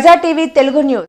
ప్రజా TV Telugu news.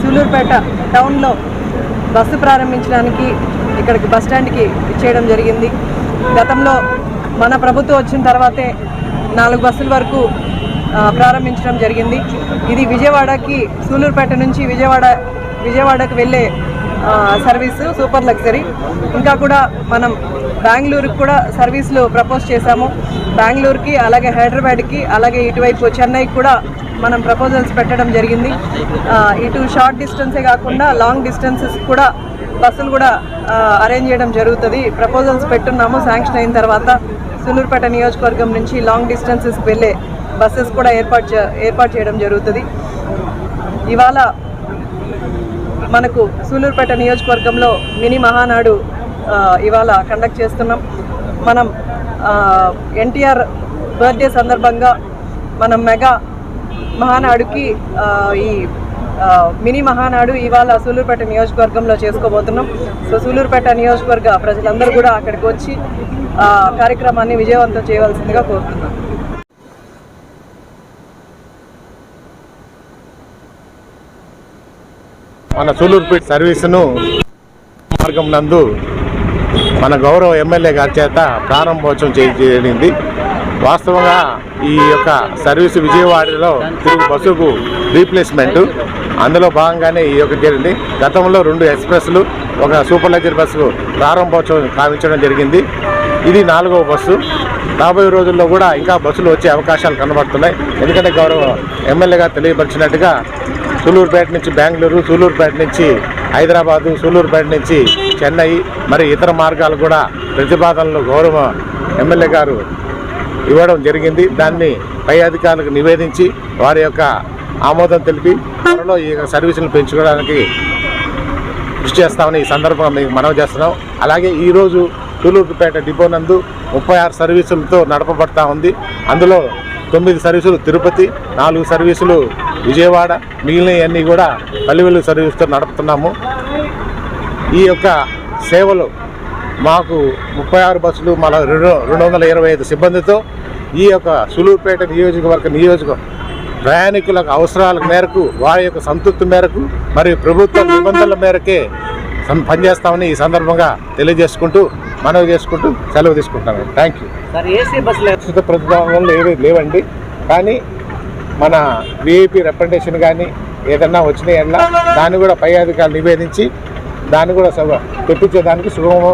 Sullurpeta టౌన్లో bus ప్రారంభించడానికి ఇక్కడికి బస్ స్టాండ్కి ఇచ్చేయడం జరిగింది. గతంలో మన ప్రభుత్వం వచ్చిన తర్వాతే నాలుగు బస్సుల వరకు ప్రారంభించడం జరిగింది. ఇది విజయవాడకి సూలూరుపేట నుంచి విజయవాడ విజయవాడకు వెళ్ళే సర్వీసు సూపర్ లగ్జరీ. ఇంకా కూడా మనం బెంగళూరుకి కూడా సర్వీసులు ప్రపోజ్ చేశాము. బెంగళూరుకి అలాగే హైదరాబాద్కి అలాగే ఇటువైపు చెన్నైకి కూడా మనం ప్రపోజల్స్ పెట్టడం జరిగింది. ఇటు షార్ట్ డిస్టెన్సే కాకుండా లాంగ్ డిస్టెన్సెస్ కూడా బస్సులు కూడా అరేంజ్ చేయడం జరుగుతుంది. ప్రపోజల్స్ పెట్టున్నాము శాంక్షన్ అయిన తర్వాత సులూరుపేట నియోజకవర్గం నుంచి లాంగ్ డిస్టెన్సెస్కి వెళ్ళే బస్సెస్ కూడా ఏర్పాటు చే- ఏర్పాటు చేయడం జరుగుతుంది. ఇవాళ మనకు సూలూరుపేట నియోజకవర్గంలో మినీ మహానాడు ఇవాళ కండక్ట్ చేస్తున్నాం. మనం ఎన్టీఆర్ బర్త్డే సందర్భంగా మనం మెగా మహానాడుకి ఈ మినీ మహానాడు ఇవాళ సూలూరుపేట నియోజకవర్గంలో చేసుకోబోతున్నాం. సో సూలూరుపేట నియోజకవర్గ ప్రజలందరూ కూడా అక్కడికి వచ్చి కార్యక్రమాన్ని విజయవంతం చేయవలసిందిగా కోరుతున్నాం. మన సూలూరుపేట సర్వీసును మార్గం నందు మన గౌరవ ఎమ్మెల్యే గారి చేత ప్రారంభోత్సవం చేయబడింది వాస్తవంగా ఈ యొక్క సర్వీసు విజయవాడలో తిరుగు బస్సుకు రీప్లేస్మెంట్ అందులో భాగంగానే ఈ యొక్క జరిగింది. గతంలో రెండు ఎక్స్ప్రెస్లు ఒక సూపర్ లగ్జరీ బస్సు ప్రారంభోత్సవం కావించడం జరిగింది. ఇది నాలుగవ బస్సు. రాబోయే రోజుల్లో కూడా ఇంకా బస్సులు వచ్చే అవకాశాలు కనబడుతున్నాయి. ఎందుకంటే గౌరవ ఎమ్మెల్యే గారు తెలియపరిచినట్టుగా సూలూరుపేట నుంచి బెంగళూరు సూలూరుపేట నుంచి హైదరాబాదు సూలూరుపేట నుంచి చెన్నై మరి ఇతర మార్గాలు కూడా ప్రతిపాదనలు గౌరవ ఎమ్మెల్యే గారు ఇవ్వడం జరిగింది. దాన్ని పై అధికారులకు నివేదించి వారి యొక్క ఆమోదం తెలిపి త్వరలో ఈ యొక్క పెంచుకోవడానికి కృషి చేస్తామని ఈ సందర్భంగా మీకు మనవి చేస్తున్నాం. అలాగే ఈరోజు తూలూరుపేట డిపో నందు ముప్పై ఆరు సర్వీసులతో నడపబడతా ఉంది. అందులో తొమ్మిది సర్వీసులు తిరుపతి నాలుగు సర్వీసులు విజయవాడ మిగిలినవన్నీ కూడా పల్లెవెల్లు సర్వీసుతో నడుపుతున్నాము. ఈ యొక్క సేవలు మాకు ముప్పై ఆరు బస్సులు మన రెండు రెండు వందల ఇరవై ఐదు సిబ్బందితో ఈ యొక్క సులూరుపేట నియోజకవర్గ నియోజక ప్రయాణికులకు అవసరాల మేరకు వారి యొక్క సంతృప్తి మేరకు మరియు ప్రభుత్వ నిబంధనల మేరకే పనిచేస్తామని ఈ సందర్భంగా తెలియజేసుకుంటూ మనవి చేసుకుంటూ సెలవు తీసుకుంటాను థ్యాంక్ యూ సార్ ఏసీ బస్సులు ప్రస్తుత ప్రతిపాదనలు ఏవి లేవండి. కానీ మన విఐపి రిప్రజెంటేషన్ కానీ ఏదన్నా వచ్చినాయన్నా దాన్ని కూడా పై అధికారులు నివేదించి దాన్ని కూడా తెప్పించేదానికి సుగమ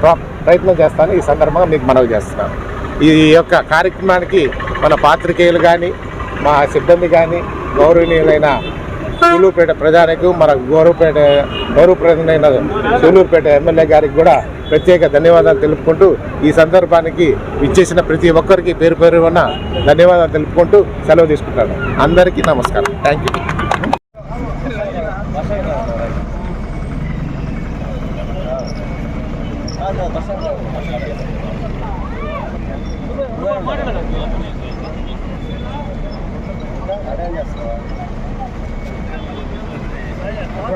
ప్ర- ప్రయత్నం చేస్తాను. ఈ సందర్భంగా మీకు మనవి చేస్తున్నాను. ఈ యొక్క కార్యక్రమానికి మన పాత్రికేయులు కానీ మా సిబ్బంది కానీ గౌరవనీయులైన సూలూరుపేట ప్రజానికి మన గౌరవపేట గౌరవప్రదమైన సూలూరుపేట ఎమ్మెల్యే గారికి కూడా ప్రత్యేక ధన్యవాదాలు తెలుపుకుంటూ ఈ సందర్భానికి ఇచ్చేసిన ప్రతి ఒక్కరికి పేరు పేరు ఉన్న ధన్యవాదాలు తెలుపుకుంటూ సెలవు తీసుకుంటాను. అందరికీ నమస్కారం. Thank you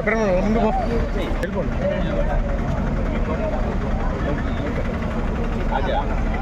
그러면 한번 봐. 일본. 아니야.